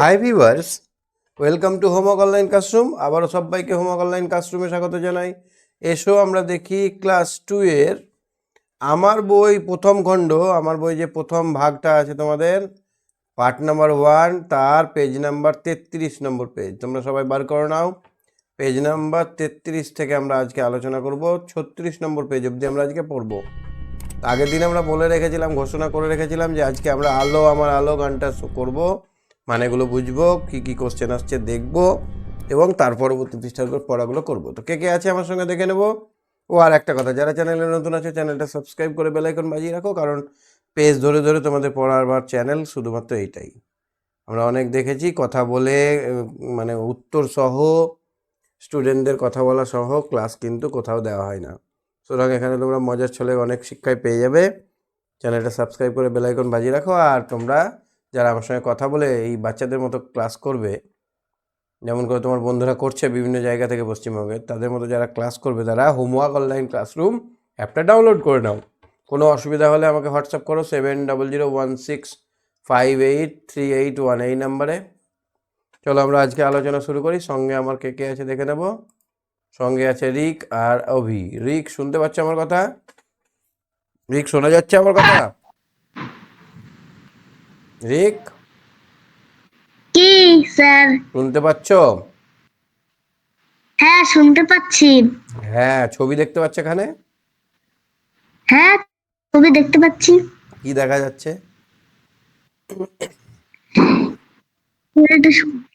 Hi viewers welcome to homework online classroom আবারও সবাইকে homework online ক্লাসরুমে স্বাগত জানাই। এসো আমরা দেখি ক্লাস টু এর আমার বই প্রথম খণ্ড, আমার বই যে প্রথম ভাগটা আছে তোমাদের পার্ট নাম্বার ওয়ান তার পেজ নাম্বার তেত্রিশ নম্বর পেজ তোমরা সবাই বার করে নাও। পেজ নাম্বার তেত্রিশ থেকে আমরা আজকে আলোচনা করব। ছত্রিশ নম্বর পেজ অবধি আমরা আজকে পড়ব। আগের দিন আমরা বলে রেখেছিলাম, ঘোষণা করে রেখেছিলাম যে আজকে আমরা আলো, আমার আলো গানটা করব। মানেগুলো বুঝব, কি কি কোশ্চেন আসছে দেখব এবং তার পরবর্তী পৃষ্ঠার উপর পড়াগুলো করব। তো কে কে আছে আমার সঙ্গে দেখে নেব? ও আর একটা কথা, যারা চ্যানেলে নতুন আছে চ্যানেলটা সাবস্ক্রাইব করে বেলাইকন বাজিয়ে রাখো, কারণ পেজ ধরে ধরে তোমাদের পড়ার বা চ্যানেল শুধুমাত্র এইটাই। আমরা অনেক দেখেছি, কথা বলে মানে উত্তর সহ স্টুডেন্টদের কথা বলা সহ ক্লাস কিন্তু কোথাও দেওয়া হয় না। সুতরাং এখানে তোমরা মজার ছলে অনেক শিক্ষায় পেয়ে যাবে। চ্যানেলটা সাবস্ক্রাইব করে বেলাইকন বাজিয়ে রাখো, আর তোমরা যারা আমার সঙ্গে কথা বলে এই বাচ্চাদের মতো ক্লাস করবে, যেমন করে তোমার বন্ধুরা করছে বিভিন্ন জায়গা থেকে পশ্চিমবঙ্গে, তাদের মতো যারা ক্লাস করবে, তারা হোমওয়ার্ক অনলাইন ক্লাসরুম অ্যাপটা ডাউনলোড করে নাও। কোনো অসুবিধা হলে আমাকে হোয়াটসঅ্যাপ করো seven double zero one six five eight three eight one এই নাম্বারে। চলো আমরা আজকে আলোচনা শুরু করি, সঙ্গে আমার কে কে আছে দেখে নেব। সঙ্গে আছে রিক আর অভি। রিক, শুনতে পাচ্ছ আমার কথা? রিক, শোনা যাচ্ছে আমার কথা? রিক? কি স্যার? শুনতে পাচ্ছ? হ্যাঁ শুনতে পাচ্ছি। হ্যাঁ ছবি দেখতে পাচ্ছ এখানে? হ্যাঁ ছবি দেখতে পাচ্ছি। কি দেখা যাচ্ছে?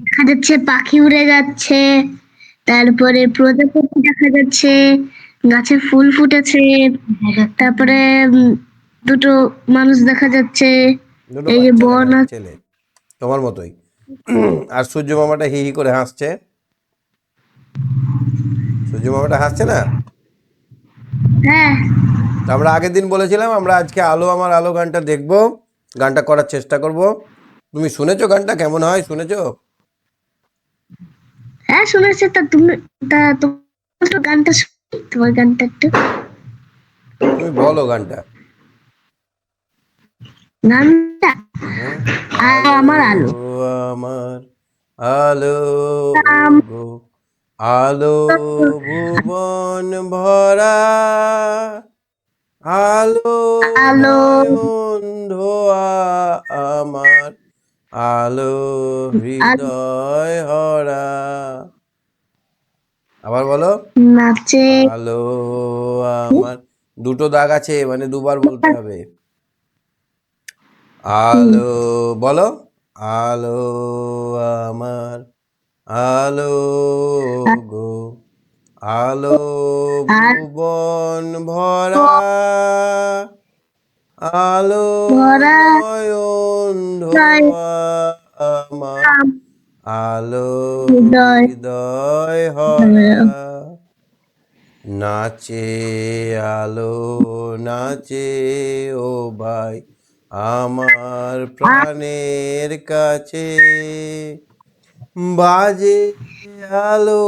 দেখা যাচ্ছে পাখি উড়ে যাচ্ছে তারপরে প্রজাপতি দেখা যাচ্ছে গাছে ফুল ফুটেছে তারপরে দুটো মানুষ দেখা যাচ্ছে। এই যে বাচ্চা বন দেখা ছেলে। তোমার মতোই। আর সূর্য মামাটা হি হি করে হাসছে? সূর্য মামাটা হাসছে না? হ্যাঁ। আমরা আগের দিন বলেছিলাম আমরা আজকে আলো আমার আলো গানটা দেখব গানটা করার চেষ্টা করব। তুমি শুনেছো গানটা? কেমন হয়? শুনেছো? হ্যাঁ শুনেছি। তা তুমি তা তোমার গানটা তোমার গানটা একটু। তুমি বলো গানটা। গানটা আমার আলো? আমার আলো আলো ভুবন ভরা আলো আলো ধোয়া আমার আলো হৃদয় হরা। আবার বলো। নাচে আলো আমার। দুটো দাগ আছে মানে দুবার বলতে হবে। আলো বলো আলো আমার আলো গো আলো ভুবন ভরা আলো নয়ন আমার আলো হৃদয় হৃদয় হরা। নাচে আলো নাচে ও ভাই আমার প্রাণের কাছে বাজে আলো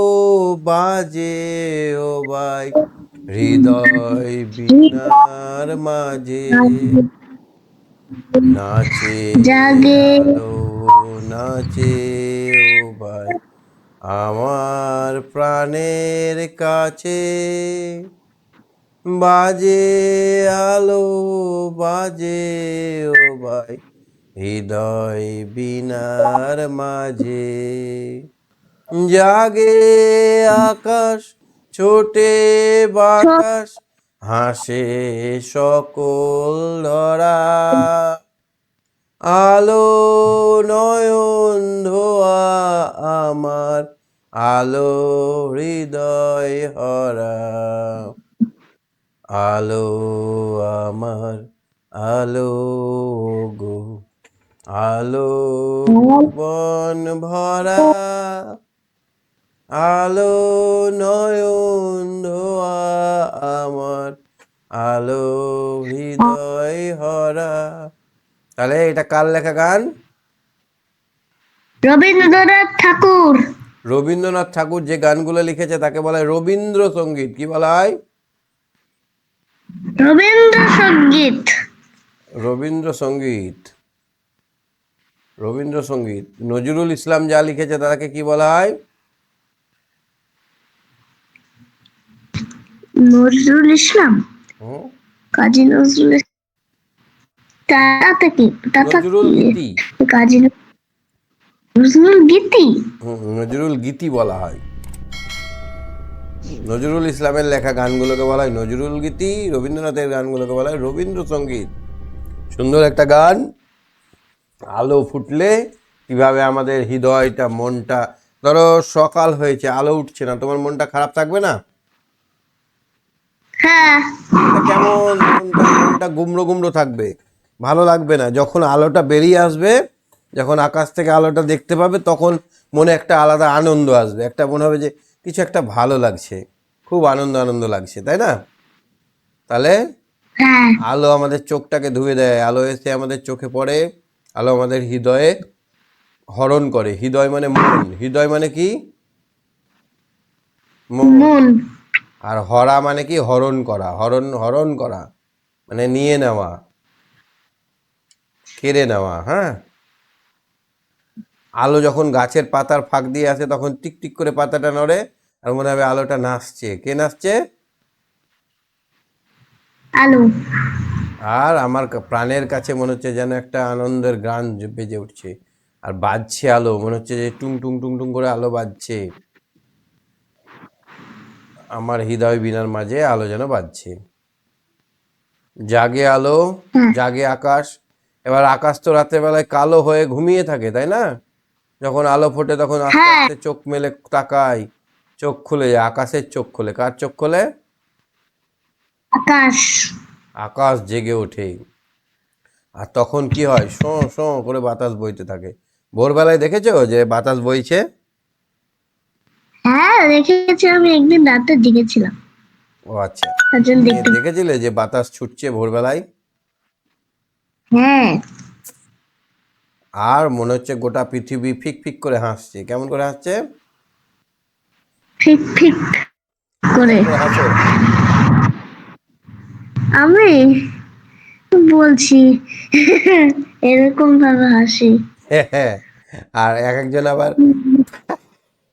বাজে ও ভাই। হৃদয় বিনার মাঝে নাচে জাগে। আলো নাচে ও ভাই। আমার প্রাণের কাছে বাজে আলো, বাজে ও ভাই। হৃদয় বিনার মাঝে জাগে আকাশ, ছোটে বাতাস, হাসে সকল ধরা। আলো নয়ন ধোয়া আমার, আলো হৃদয় হরা। আলো আমার আলো গো আলো বন ভরা আলো নয়ন ধোয়া আমার আলো হৃদয় হরা। তাহলে এটা কার লেখা গান? রবীন্দ্রনাথ ঠাকুর। রবীন্দ্রনাথ ঠাকুর যে গানগুলো লিখেছে তাকে বলা হয় রবীন্দ্রসঙ্গীত। কি বলা হয়? রবীন্দ্রসঙ্গীত। রবীন্দ্রসঙ্গীত। রবীন্দ্রসঙ্গীত। নজরুল ইসলাম যা লিখেছে তাকে কি বলা হয়? নজরুল ইসলাম। কাজী নজরুল তাতে কি? তাতে নজরুল গীতি। কাজী নজরুল গীতি? নজরুল গীতি বলা হয়। নজরুল ইসলামের লেখা গানগুলোকে বলা হয় নজরুল গীতি রবীন্দ্রনাথের গানগুলোকে বলা হয় রবীন্দ্রসঙ্গীত। সুন্দর একটা গান আলো ফুটলে কীভাবে আমাদের হৃদয়টা মনটা ধরো সকাল হয়েছে আলো উঠছে না তোমার মনটা খারাপ থাকবে না? হ্যাঁ। কেমন? মনটা মনটা গুমড়ো গুমড়ো থাকবে। ভালো লাগবে না। যখন আলোটা বেরিয়ে আসবে যখন আকাশ থেকে আলোটা দেখতে পাবে তখন মনে একটা আলাদা আনন্দ আসবে। একটা মনে হবে যে কিছু একটা ভালো লাগছে। খুব আনন্দ আনন্দ লাগছে তাই না? তাহলে হ্যাঁ। আলো আমাদের চোখটাকে ধুয়ে দেয় আলো এসে আমাদের চোখে পড়ে আলো আমাদের হৃদয়ে হরণ করে। হৃদয় মানে মন হৃদয় মানে কি? মন। মন। আর হরা মানে কি? হরণ করা হরণ হরণ করা। মানে নিয়ে নেওয়া কেড়ে নেওয়া হ্যাঁ? আলো যখন গাছের পাতার ফাঁক দিয়ে আসে তখন টিক টিক করে পাতাটা নড়ে আর মনে হবে আলোটা নাচছে। কে নাচছে? আলো। আর আমার প্রাণের কাছে মনে হচ্ছে যেন একটা আনন্দের গান বেজে উঠছে। আর বাজছে আলো মনে হচ্ছে যে টুং টুং টুং টুং করে আলো বাজছে। আমার হৃদয় বিনার মাঝে আলো যেন বাজছে। জাগে আলো জাগে আকাশ এবার আকাশ তো রাতের বেলায় কালো হয়ে ঘুমিয়ে থাকে তাই না? যখন আলো ফোটে তখন আস্তে আস্তে চোখ মেলে তাকাই। চোখ খুলে যায় আকাশের চোখ খুলে। কার চোখ খুলে? আকাশ। আকাশ জেগে ওঠে। আর তখন কি হয়? শো শো করে বাতাস বইতে থাকে। ভোরবেলায় দেখেছ যে বাতাস বইছে? হ্যাঁ দেখেছি আমি। একদিন রাতে দেখেছিলাম ও আচ্ছা। দেখেছিলে যে বাতাস ছুটছে ভোরবেলায়? হ্যাঁ। আর মনে হচ্ছে গোটা পৃথিবী ফিক ফিক করে হাসছে। কেমন করে হাসছে? ফিক ফিক করে। আমি বলছি এরকম ভাবে হাসি। আর এক একজন আবার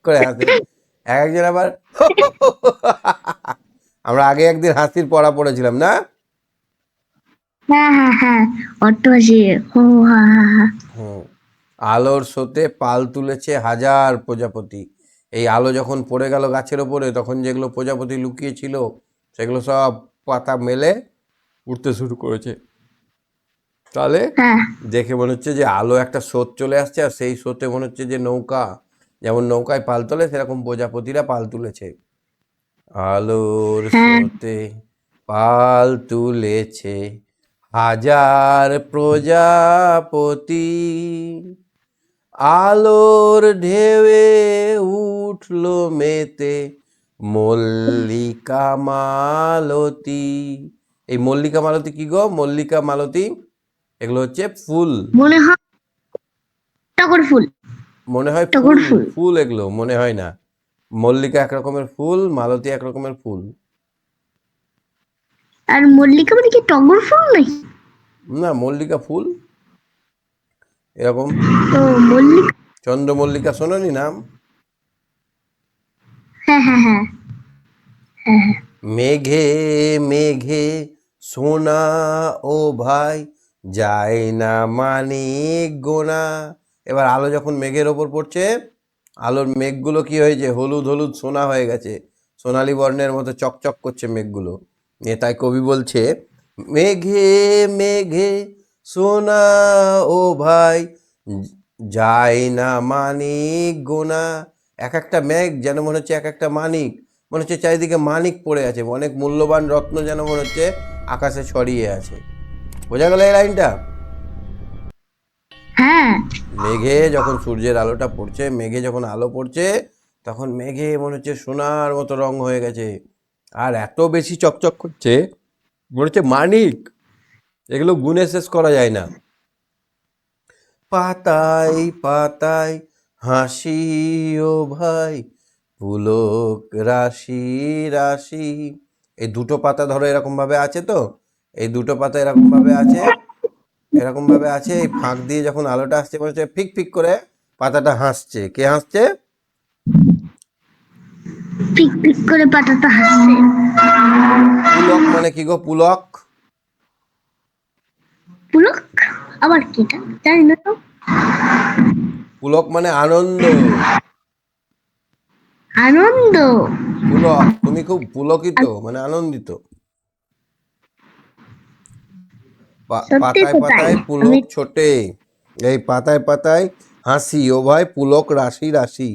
করে হাসে। এক একজন আবার আমরা আগে একদিন হাসির পড়া পড়েছিলাম না? হ্যাঁ হ্যাঁ হ্যাঁ অট্ট হাসি হো হা হা হা। আলোর স্রোতে পাল তুলেছে হাজার প্রজাপতি। এই আলো যখন পড়ে গেল গাছের ওপরে তখন যেগুলো প্রজাপতি লুকিয়েছিল সেগুলো সব পাতা মেলে উঠতে শুরু করেছে। তাহলে হ্যাঁ। দেখে মনে হচ্ছে যে আলো একটা স্রোত চলে আসছে আর সেই স্রোতে মনে হচ্ছে যে নৌকা যেমন নৌকায় পাল তোলে সেরকম প্রজাপতিরা পাল তুলেছে। আলোর স্রোতে পাল তুলেছে হাজার প্রজাপতি। আলোর ঢেউয়ে উঠল মেতে মল্লিকা মালতী। এই মল্লিকা মালতী কি গো? মল্লিকা মালতী এগুলো হচ্ছে ফুল। মনে হয় টগর ফুল। মনে হয় টগর ফুল। ফুল। এগুলো মনে হয় না। মল্লিকা এক রকমের ফুল মালতী এক রকমের ফুল। আর মল্লিকা মানে কি টগর ফুল নাকি? না মল্লিকা ফুল। এরকম? চন্দ্রমল্লিকা শোনোনি নাম? হ্যাঁ হ্যাঁ হ্যাঁ। মেঘে মেঘে সোনা ও ভাই যায় না মানে গোনা। এবার আলো যখন মেঘের ওপর পড়ছে আলোর মেঘগুলো কি হয়েছে? হলুদ হলুদ সোনা হয়ে গেছে। সোনালী বর্ণের মতো চকচক করছে মেঘগুলো। নিয়ে তাই কবি বলছে মেঘে মেঘে সোনা ও ভাই যায় না মানিক গোনা। এক একটা মেঘ যেন মনে হচ্ছে এক একটা মানিক। মনে হচ্ছে চারিদিকে মানিক পড়ে আছে অনেক মূল্যবান রত্ন যেন মনে হচ্ছে আকাশে ছড়িয়ে আছে। বোঝা গেল এই লাইনটা? হ্যাঁ। মেঘে যখন সূর্যের আলোটা পড়ছে মেঘে যখন আলো পড়ছে তখন মেঘে মনে হচ্ছে সোনার মতো রং হয়ে গেছে। আর এত বেশি চকচক করছে মনে হচ্ছে মানিক। এগুলো গুণে শেষ করা যায় না। পাতায় পাতায় হাসি ও ভাই পুলক রাশি রাশি। এই দুটো পাতা ধরো এরকম ভাবে আছে তো? এই দুটো পাতা এরকম ভাবে আছে? এরকম ভাবে আছে এই ফাঁক দিয়ে যখন আলোটা আসছে মনে হচ্ছে ফিক ফিক করে পাতাটা হাসছে। কে হাসছে? পিক পিক করে পাতাটা হাসছে। পুলক মানে কি গো? পুলক? পুলক? আবার কি এটা জানি না তো। পুলক মানে আনন্দ। আনন্দ? পুলক তুমি খুব পুলকিত মানে আনন্দিত। পাতায় পাতায় পুলক ছোটে। এই পাতায় পাতায় হাসি ও ভাই পুলক রাশি রাশি।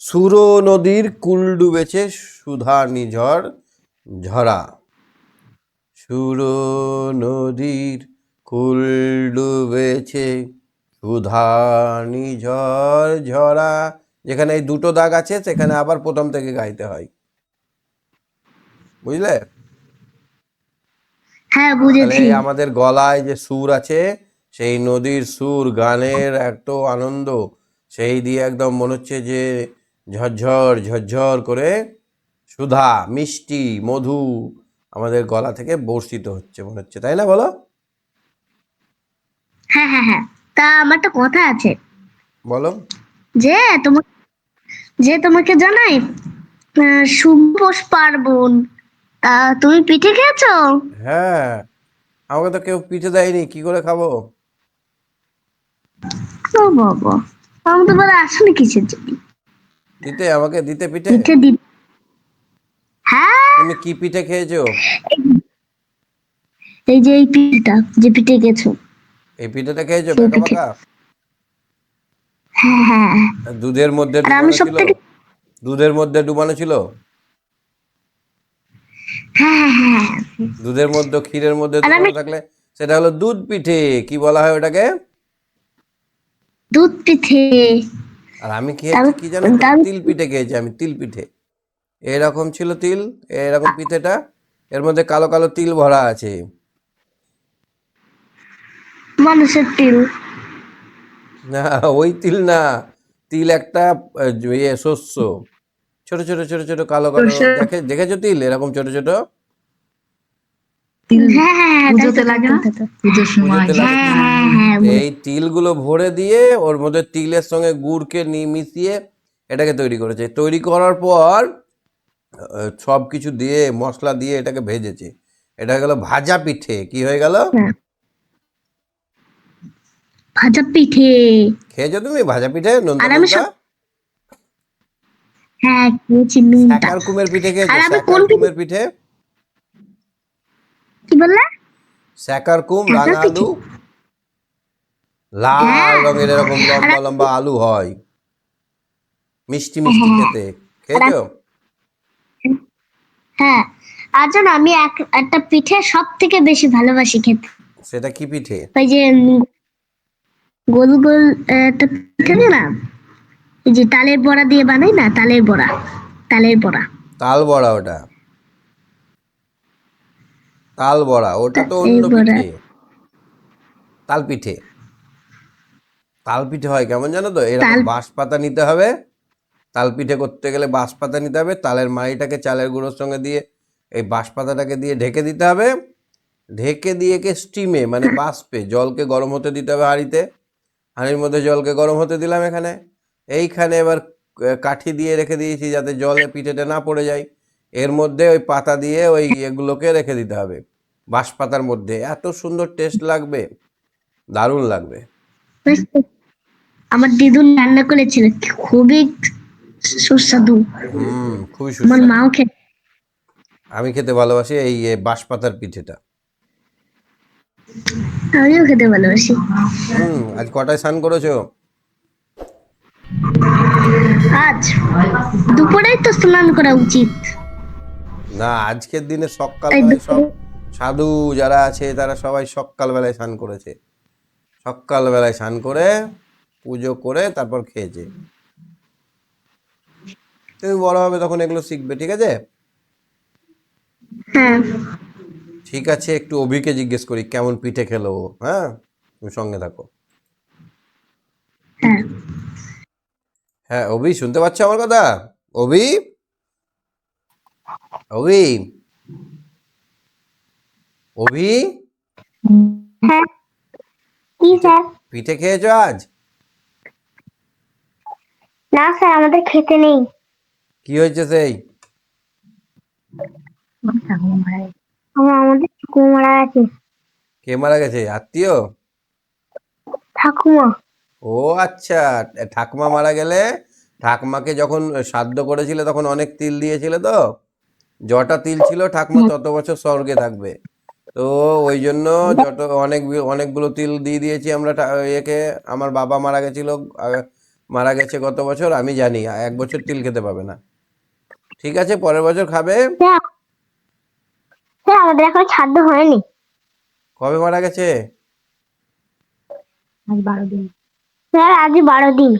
সুর নদীর কুল ডুবেছে সুধা নিঝর ঝরা। সুর নদীর কুল ডুবেছে সুধা নিঝর ঝরা। যেখানে এই দুটো দাগ আছে সেখানে আবার প্রথম থেকে গাইতে হয়। বুঝলে? হ্যাঁ বুঝেছি। আমাদের গলায় যে সুর আছে সেই নদীর সুর গানের এত আনন্দ সেই দিয়ে একদম মনে হচ্ছে যে ঝরঝর ঝরঝর করে সুধা মিষ্টি মধু আমাদের গলা থেকে বর্ষিত হচ্ছে মনে হচ্ছে। তাই না বলো? হ্যাঁ হ্যাঁ হ্যাঁ। তা আমার একটা কথা আছে। বলো। যে তোমাকে যে তোমাকে জানাই শুভ পার্বণ। তা তুমি পিঠে খেয়েছো? হ্যাঁ। আমাকে তো কেউ পিঠে দেয়নি কি করে খাব? ও বাবা আমি তো বলে আসলে কিসের জন্য? দিতে আমাকে দিতে পিঠে? পিঠে দি হ্যাঁ। তুমি কি পিঠে খেয়েছো? এই যে এই পিঠেটা যে পিঠে গেছো এই পিঠেটা খেয়েছো। পাকা হ্যাঁ হ্যাঁ দুধের মধ্যে ডুবানো ছিল? দুধের মধ্যে ডুবানো ছিল? হ্যাঁ হ্যাঁ দুধের মধ্যে ক্ষীরের মধ্যে ডুবানো থাকলে সেটা হলো দুধ পিঠে কি বলা হয় ওটাকে? দুধ পিঠে। আর আমি খেয়েছি কি জানো? তিল পিঠে খেয়েছি আমি তিল পিঠে। এরকম ছিল তিল এরকম পিঠেটা। এর মধ্যে কালো কালো তিল ভরা আছে। মানুষের তিল। না ওই তিল না। তিল একটা ইয়ে শস্য। ছোট ছোট ছোট ছোট কালো কালো। দেখে দেখেছ তিল? এরকম ছোট ছোট? হ্যাঁ হ্যাঁ হ্যাঁ হ্যাঁ। হ্যাঁ হ্যাঁ এই তিলগুলো ভরে দিয়ে ওর মধ্যে তিলের সঙ্গে গুড়কে নিয়ে মিশিয়ে এটাকে তৈরি করেছে। তৈরি করার পর সব কিছু দিয়ে মশলা দিয়ে এটাকে ভেজেছে। এটা হয়ে গেল ভাজা পিঠে। কি হয়ে গেল? ভাজা পিঠে। খেয়েছো তুমি? ভাজা পিঠে হ্যাঁ খেয়েছি নুনটা। কুমের পিঠে খেয়েছো? আর আমি কোন কুমের পিঠে? কি বললে? স্যাকার কুম রাঙা আলু। লাল হ্যাঁ। রঙের এরকম লম্বা লম্বা আলু হয়। মিষ্টি মিষ্টি হ্যাঁ। খেতে। খেয়েছো? হ্যাঁ। আর জানো আমি একটা পিঠে সব থেকে বেশি ভালোবাসি খেতে। সেটা কি পিঠে? ওই যে গোল গোল একটা পিঠে না? এই যে তালের বড়া দিয়ে বানাই না? তালের বড়া তালের বড়া। তাল বড়া ওটা। তাল বড়া ওটা তো অন্য পিঠে। তাল পিঠে। তাল পিঠে হয় কেমন জানো তো? এরকম বাঁশ পাতা নিতে হবে। তাল পিঠে করতে গেলে বাঁশ পাতা নিতে হবে। তালের মাড়িটাকে চালের গুঁড়োর সঙ্গে দিয়ে এই বাঁশ পাতাটাকে দিয়ে ঢেকে দিতে হবে। ঢেকে দিয়ে কে স্টিমে মানে বাষ্পে জলকে গরম হতে দিতে হবে হাঁড়িতে। হাঁড়ির মধ্যে জলকে গরম হতে দিলাম এখানে। এইখানে এবার কাঠি দিয়ে রেখে দিয়েছি যাতে জলে পিঠেটা না পড়ে যায়। এর মধ্যে ওই পাতা দিয়ে ওই এগুলোকে রেখে দিতে হবে। বাঁশ পাতার মধ্যে। এত সুন্দর টেস্ট লাগবে। দারুণ লাগবে। আমার দিদুন রান্না করেছিল। খুবই সুস্বাদু। হুম খুবই আমার সুস্বাদু। মাও খেতে আমি খেতে ভালোবাসি এই বাঁশ পাতার পিঠেটা। আমিও খেতে ভালোবাসি। হুম আজ কটায় স্নান করেছ? আজ দুপুরেই তো স্নান করা উচিত। না আজকের দিনে সকালবেলায় সব সাধু যারা আছে তারা সবাই সকালবেলায় স্নান করেছে। সকালবেলায় স্নান করে পুজো করে তারপর খেয়েছে। তুমি বড় হবে তখন এগুলো শিখবে ঠিক আছে? হ্যাঁ। ঠিক আছে একটু অভিকে জিজ্ঞেস করি কেমন পিঠে খেলো হ্যাঁ? তুমি সঙ্গে থাকো। হ্যাঁ। হ্যাঁ অভি শুনতে পাচ্ছ আমার কথা? অভি? অভি? অভি? হ্যাঁ। পিঠে খেয়েছো আজ? না স্যার আমাদের খেতে নেই। কি হয়েছে সেই? আমার আমাদের ঠাকুমা মারা গেছে। কে মারা গেছে? আত্মীয়? ঠাকুমা। ও আচ্ছা। ঠাকুমা মারা গেলে ঠাকুমাকে যখন শ্রাদ্ধ করেছিলে তখন অনেক তিল দিয়েছিলে তো? যটা তিল ছিল ঠাকুমা তত বছর স্বর্গে থাকবে। তো ওই জন্য যত অনেক অনেকগুলো তিল দিয়ে দিয়েছি আমরা একে আমার বাবা মারা গেছিল মারা গেছে গত বছর আমি জানি এক বছর তিল খেতে পাবে না। ঠিক আছে পরের বছর খাবে। আমাদের এখন ছাদ্য হয়নি। কবে মারা গেছে? আজ বারো দিন। স্যার আজ বারো দিন।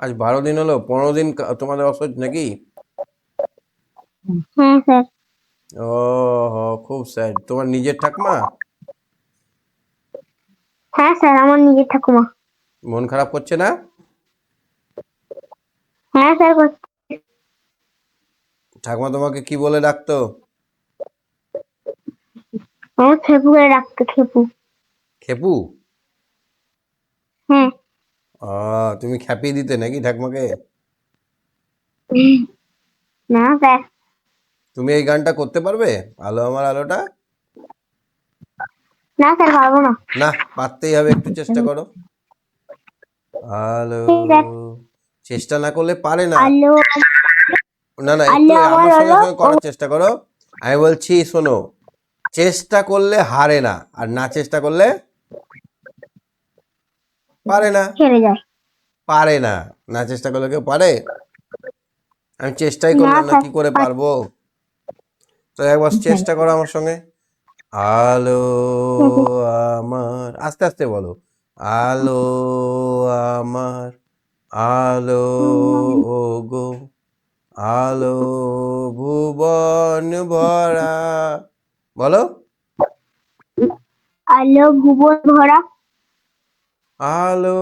আজ বারো দিন হলো পনেরো দিন তোমাদের অসহ্য নাকি? হ্যাঁ স্যার। ও হো খুব স্যাড। তোমার নিজের ঠাকুমা? হ্যাঁ স্যার আমার নিজের ঠাকুমা। মন খারাপ করছে না? হ্যাঁ স্যার করছে। ঠাকুমা তোমাকে কি বলে ডাকতো? আমার খেপু করে রাখতো খেপু। খেপু? হ্যাঁ। ও তুমি খ্যাপিয়ে দিতে নাকি ঠাকুমাকে? না স্যার তুমি এই গানটা করতে পারবে? আলো আমার আলোটা? না স্যার পারব না। না পারতেই হবে একটু চেষ্টা করো। আলো চেষ্টা না করলে পারে না। আলো। না না একটু আমার আমার সঙ্গে সঙ্গে করার চেষ্টা করো। আমি বলছি শোনো চেষ্টা করলে হারে না আর না চেষ্টা করলে পারে না। পারে না না চেষ্টা করলে কেউ পারে? আমি চেষ্টাই করলাম না কি করে পারব? তো একবার চেষ্টা করো আমার সঙ্গে। আলো আমার আস্তে আস্তে বলো। আলো আমার আলো ও গো আলো ভুবন ভরা। বলো। আলো ভুবন ভরা। আলো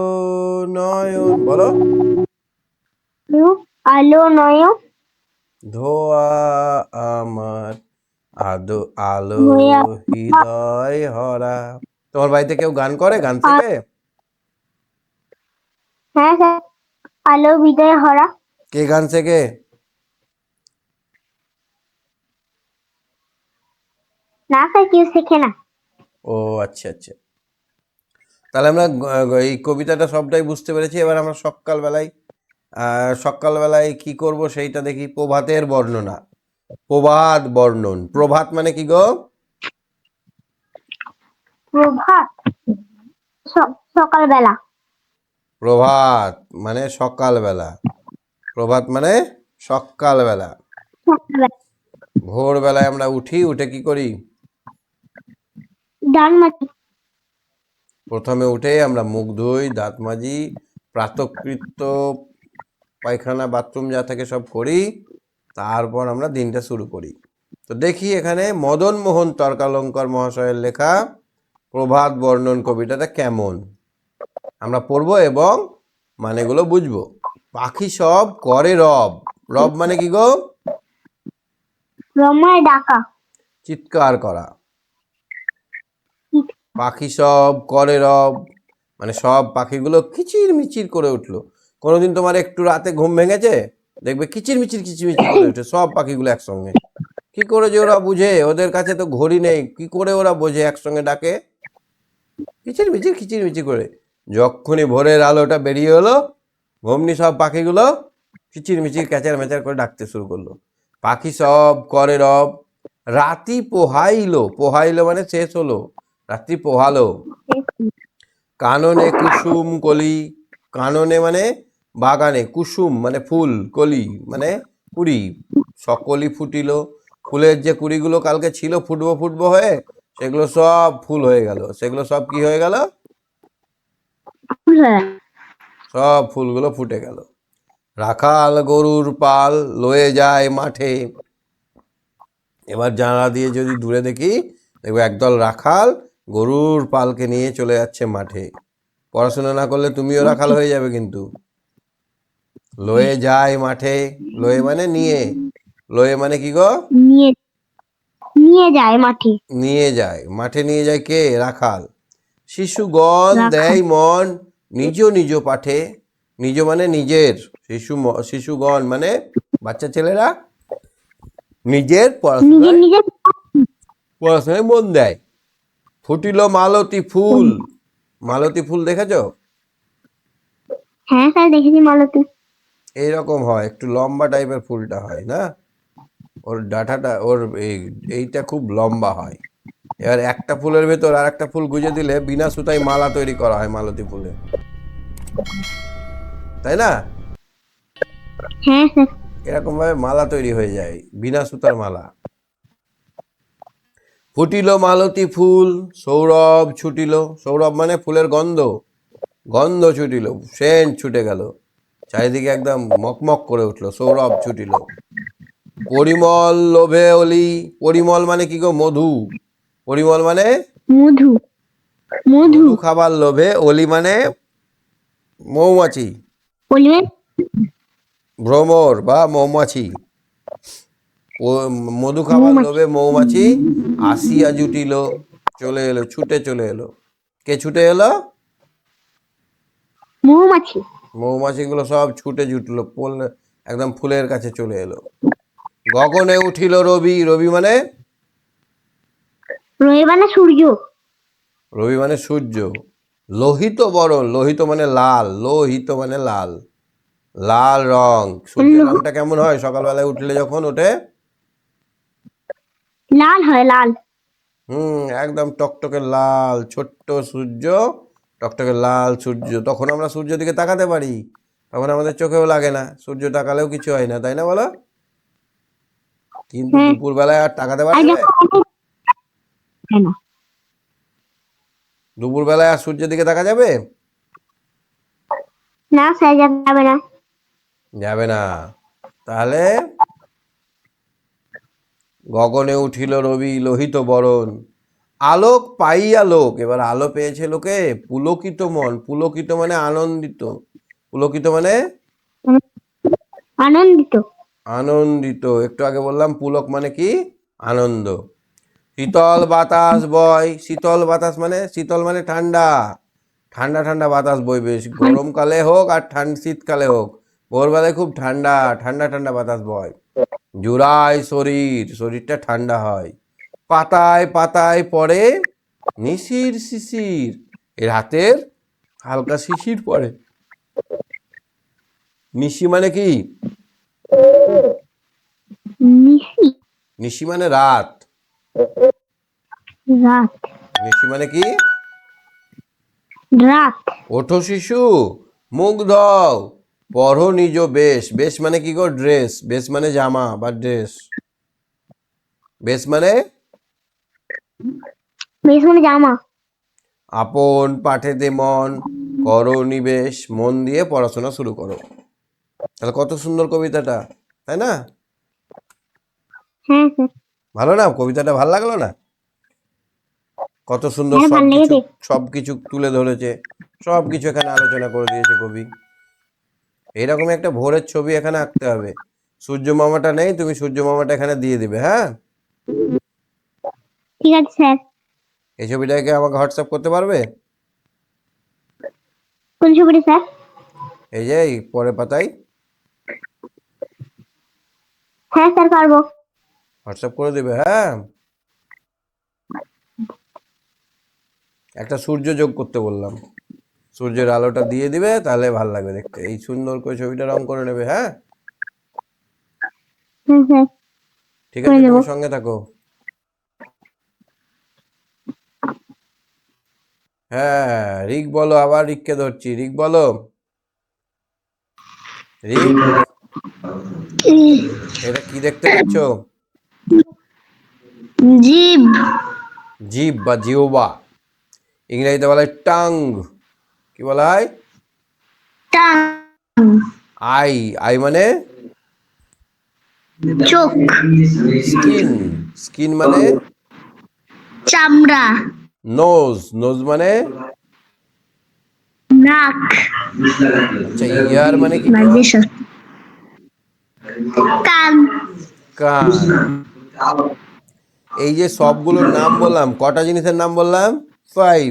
নয়ন বলো। আলো নয় ধোয়া আমার আদো আলো হৃদয় হরা। তোমার বাড়িতে কেউ গান করে গান শেখে? হ্যাঁ স্যার। আলো বিদয় হরা। কে গান শেখে? না স্যার কেউ শেখে না। ও আচ্ছা আচ্ছা। তাহলে আমরা এই কবিতাটা সবটাই বুঝতে পেরেছি। এবার আমরা সকালবেলায় সকালবেলায় কি করব সেইটা দেখি। প্রভাতের বর্ণনা। প্রভাত বর্ণন। প্রভাত মানে কি গো? প্রভাত। সকালবেলা। প্রভাত মানে সকালবেলা। প্রভাত মানে সকালবেলা। ভোরবেলায় আমরা উঠি উঠে কি করি? ডান প্রথমে উঠে আমরা মুখ ধুই দাঁত মাজি প্রাতকৃত্য পায়খানা বাথরুম যা থাকে সব করি তারপর আমরা দিনটা শুরু করি। তো দেখি এখানে মদন মোহন তর্কালঙ্কর মহাশয়ের লেখা প্রভাত বর্ণন কবিতাটা কেমন? আমরা পড়ব এবং মানেগুলো বুঝব। পাখি সব করে রব। রব মানে কি গো? রমায় ডাকা। চিৎকার করা। পাখি সব করে রব। মানে সব পাখিগুলো কিচির মিচির করে উঠল। কোনোদিন তোমার একটু রাতে ঘুম ভেঙেছে, দেখবে কিচির মিচির কিচির মিচির করে উঠে সব পাখিগুলো একসঙ্গে। কি করে যে ওরা বুঝে? ওদের কাছে তো ঘড়ি নেই, কি করে ওরা বোঝে একসঙ্গে ডাকে? কিচির মিচির কিচির মিচির করে। যখনই ভোরের আলোটা বেরিয়ে হলো ঘুমনি সব পাখিগুলো কিচির মিচির, ক্যাচার ম্যাচার করে ডাকতে শুরু করল। পাখি সব করে রব। রাতি পোহাইলো পোহাইলো মানে শেষ হলো। রাত্রি পোহালো। কাননে কুসুম কলি কাননে মানে বাগানে কুসুম মানে ফুল কলি মানে কুড়ি। সকলি ফুটিল ফুলের যে কুড়িগুলো কালকে ছিল ফুটবো ফুটবো হয়ে সেগুলো সব ফুল হয়ে গেল। সেগুলো সব কি হয়ে গেল? সব ফুলগুলো ফুটে গেল। রাখাল গরুর পাল লয়ে যায় মাঠে। এবার জানালা দিয়ে যদি দূরে দেখি দেখব একদল রাখাল গরুর পালকে নিয়ে চলে যাচ্ছে মাঠে। পড়াশোনা না করলে তুমিও রাখাল হয়ে যাবে কিন্তু। লয়ে যায় মাঠে লয়ে মানে নিয়ে। লয়ে মানে কি গো? নিয়ে নিয়ে যায় মাঠে। নিয়ে যায়। মাঠে নিয়ে যায় কে? রাখাল। শিশুগণ। দেয় মন নিজ নিজ পাঠে। নিজ মানে নিজের। শিশু শিশুগণ মানে বাচ্চা ছেলেরা নিজের পড়াশোনায় পড়াশোনায় মন দেয়। ফুটিল মালতী ফুল। মালতী ফুল দেখেছ? হ্যাঁ স্যার দেখেছি মালতী। এইরকম হয় একটু লম্বা টাইপের ফুলটা হয় না? ওর ডাঁটাটা ওর এই এইটা খুব লম্বা হয়। এবার একটা ফুলের ভেতর আর একটা ফুল গুজে দিলে বিনা সুতায় মালা তৈরি করা হয় মালতী ফুলে। তাই না? হ্যাঁ স্যার এরকম ভাবে মালা তৈরি হয়ে যায় বিনা সুতার মালা। ফুটিল মালতী ফুল সৌরভ ছুটিল। সৌরভ মানে ফুলের গন্ধ। গন্ধ ছুটিল সেন্ট ছুটে গেল। চারিদিকে একদম মকমক করে উঠল সৌরভ ছুটিল। পরিমল লোভে অলি পরিমল মানে কি গো? মধু। পরিমল মানে? মধু। মধু। মধু খাবার লোভে অলি মানে মৌমাছি। ভ্রমর বা মৌমাছি। ও মধু খাবার লোভে মৌমাছি আসিয়া জুটিল চলে এলো ছুটে চলে এলো। কে ছুটে এলো? মৌমাছি। মৌমাছিগুলো সব ছুটে জুটলো পোল একদম ফুলের কাছে চলে এলো। গগনে উঠিল রবি রবি মানে? রয়ে মানে সূর্য। রবি মানে সূর্য। লোহিত বরণ লোহিত মানে লাল লোহিত মানে লাল। লাল রং। সূর্যের রংটা কেমন হয়? সকালবেলায় উঠলে যখন ওঠে লাল হয় লাল। হুম একদম টকটকে লাল ছোট্ট সূর্য টকটকে লাল সূর্য। তখন আমরা সূর্য দিকে তাকাতে পারি। তখন আমাদের চোখেও লাগে না। সূর্য তাকালেও কিছু হয় না তাই না বলো? কিন্তু হ্যাঁ। দুপুরবেলায় আর তাকাতে পারবে? হয় দুপুরবেলায় আর সূর্যের দিকে তাকা যাবে? না স্যার যাবে না। যাবে না। তাহলে গগনে উঠিল রবি লোহিত বরণ। আলোক পাইয়া লোক এবার আলো পেয়েছে লোকে পুলকিত মন পুলকিত মানে আনন্দিত। পুলকিত মানে? আনন্দিত। আনন্দিত একটু আগে বললাম পুলক মানে কি? আনন্দ। শীতল বাতাস বয় শীতল বাতাস মানে? শীতল মানে ঠান্ডা। ঠান্ডা ঠান্ডা বাতাস বইবে গরমকালে হোক আর ঠান্ডা শীতকালে হোক। ভোরবেলায় খুব ঠান্ডা ঠান্ডা ঠান্ডা বাতাস বয়। জুড়ায় শরীর শরীরটা ঠান্ডা হয়। পাতায় পাতায় পড়ে নিশির শিশির। এর হাতের হালকা শিশির পড়ে। নিশি মানে কি? নিশি। নিশি মানে রাত। রাত। নিশি মানে কি? রাত। ওঠো শিশু মুখ ধও। পরো নিজ বেশ। বেশ মানে কি গো? ড্রেস। বেশ মানে জামা বা ড্রেস। বেশ মানে? বেশ মানে জামা। আপন পাঠেতে মন করো নিবেশ। মন দিয়ে পড়াশোনা শুরু করো। তাহলে কত সুন্দর কবিতাটা তাই না? হ্যাঁ ভালো না? কবিতাটা ভালো লাগল না? কত সুন্দর হ্যাঁ, সব ভালো কিছু লেগেছে। সব কিছু তুলে ধরেছে। সব কিছু এখানে আলোচনা করে দিয়েছে কবি। এইরকম একটা ভোরের ছবি এখানে আঁকতে হবে। সূর্য মামাটা নেই তুমি সূর্য মামাটা এখানে দিয়ে দিবে হ্যাঁ? ঠিক আছে স্যার। এই ছবিটাকে আমাকে হোয়াটসঅ্যাপ করতে পারবে? কোন ছবিটা স্যার? এই যে এই পরে পাতায়। হ্যাঁ স্যার পারব। হোয়াটসঅ্যাপ করে দেবে হ্যাঁ? একটা সূর্য যোগ করতে বললাম। সূর্যের আলোটা দিয়ে দিবে তাহলে ভালো লাগবে দেখতে। এই সুন্দর করে ছবিটা রং করে নেবে হ্যাঁ? ঠিক আছে। তুমি সঙ্গে থাকো। হ্যাঁ রিক বলো আবার রিককে ধরছি। রিক বলো। রিক এটা কি দেখতে পাচ্ছ? জীব জিভ বা জিওবা। ইংরেজিতে বলে টাং। কি বলা হয় আই আই মানে? চোখ। স্কিন। স্কিন মানে? চামড়া। নোজ। নোজ মানে? নাক। আচ্ছা ইয়ার মানে কি? কান। কান। এই যে সবগুলোর নাম বললাম কটা জিনিসের নাম বললাম? ফাইভ।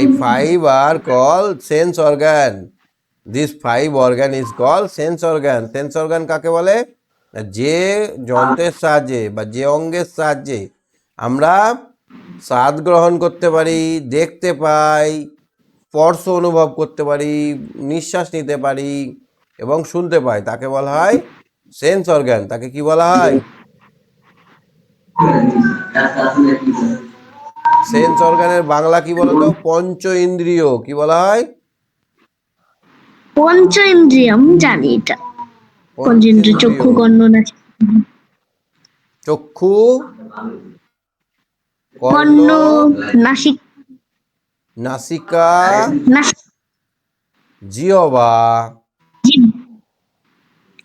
এই five R call sense organ this five organ is call sense organ sense organ কাকে বলে? যে যন্ত্রের সাহায্যে বা যে অঙ্গের সাহায্যে আমরা স্বাদ গ্রহণ করতে পারি, দেখতে পাই, স্পর্শ অনুভব করতে পারি, নিঃশ্বাস নিতে পারি এবং শুনতে পাই। তাকে বলা হয় সেন্স অর্গান তাকে কি বলা হয়? সেন্স অর্গানের বাংলা কি বলতো? পঞ্চ ইন্দ্রিয়। কি বলা হয়? পঞ্চ ইন্দ্রিয়ম জানি এটা। পঞ্চ ইন্দ্রিয়। চক্ষু চক্ষু? কর্ণ নাসিক নাসিকা? জিহবা?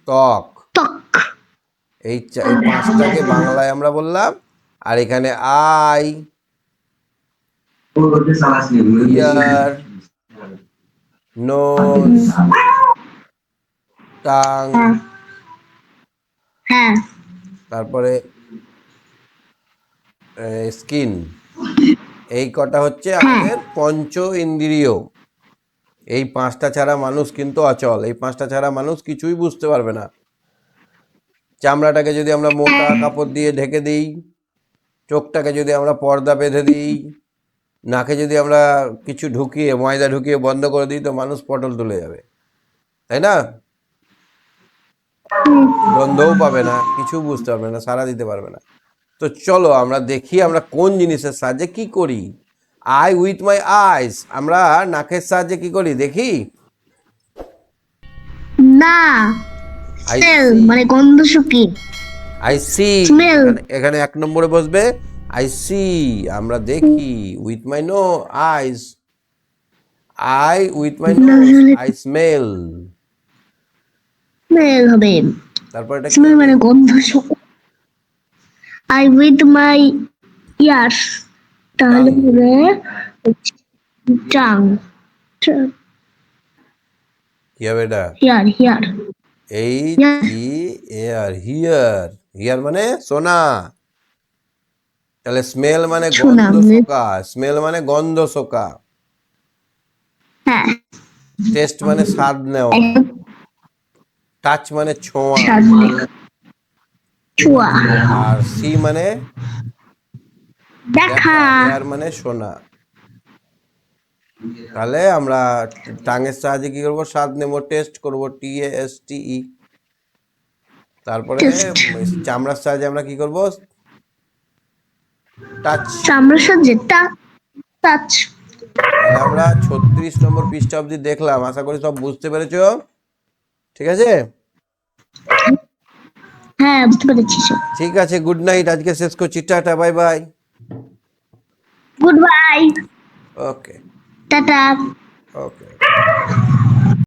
ত্বক? ত্বক। এই পাঁচটাকে বাংলায় আমরা বললাম। আর এখানে আই। হ্যাঁ তারপরে স্কিন এই কটা হচ্ছে আমাদের পঞ্চ ইন্দ্রিয়। এই পাঁচটা ছাড়া মানুষ কিন্তু অচল। এই পাঁচটা ছাড়া মানুষ কিছুই বুঝতে পারবে না। চামড়াটাকে যদি আমরা মোটা কাপড় দিয়ে ঢেকে দিই চোখটাকে যদি আমরা পর্দা বেঁধে দিই নাকে যদি আমরা কিছু ঢুকিয়ে ময়দা ঢুকিয়ে বন্ধ করে দিই তো মানুষ পটল তুলে যাবে। তাই না? গন্ধও পাবে না কিছু বুঝতে পারবে না সারা দিতে পারবে না। তো চলো আমরা দেখি আমরা কোন জিনিসের সাহায্যে কি করি। আই উইথ মাই আইস আমরা নাকের সাহায্যে কি করি? দেখি। না. মানে গন্ধ শুকি আই সি এখানে এক নম্বরে বসবে। আই সি আমরা দেখি with my no eyes eye with my no eye smell smell হবে। তারপর এটা স্মেল মানে গন্ধ আই উইথ মাই ইয়ার্স তাহলে হবে টাং কি হবে এটা? Hear hear Yeah. ই এয়ার হিয়ার হিয়ার মানে শোনা। তাহলে স্মেল মানে গন্ধ মানে- শোকা স্মেল মানে গন্ধ শোকা। টেস্ট মানে স্বাদ নেওয়া। টাচ মানে ছোঁয়া। আর সি মানে দেখা। মানে শোনা। তাহলে আমরা টাঙের সাহায্যে কি করব? স্বাদ নেব টেস্ট করব টি এস টি ই তারপরে চামড়ার সাহায্যে আমরা কি করব? টাচ। চামড়ার সাহায্যে টাচ। আমরা ছত্রিশ নম্বর পৃষ্ঠা অবধি দেখলাম আশা করি সব বুঝতে পেরেছ? ঠিক আছে? হ্যাঁ বুঝতে পেরেছি ঠিক আছে গুড নাইট আজকে শেষ করছি tata bye bye good bye okay tata. ওকে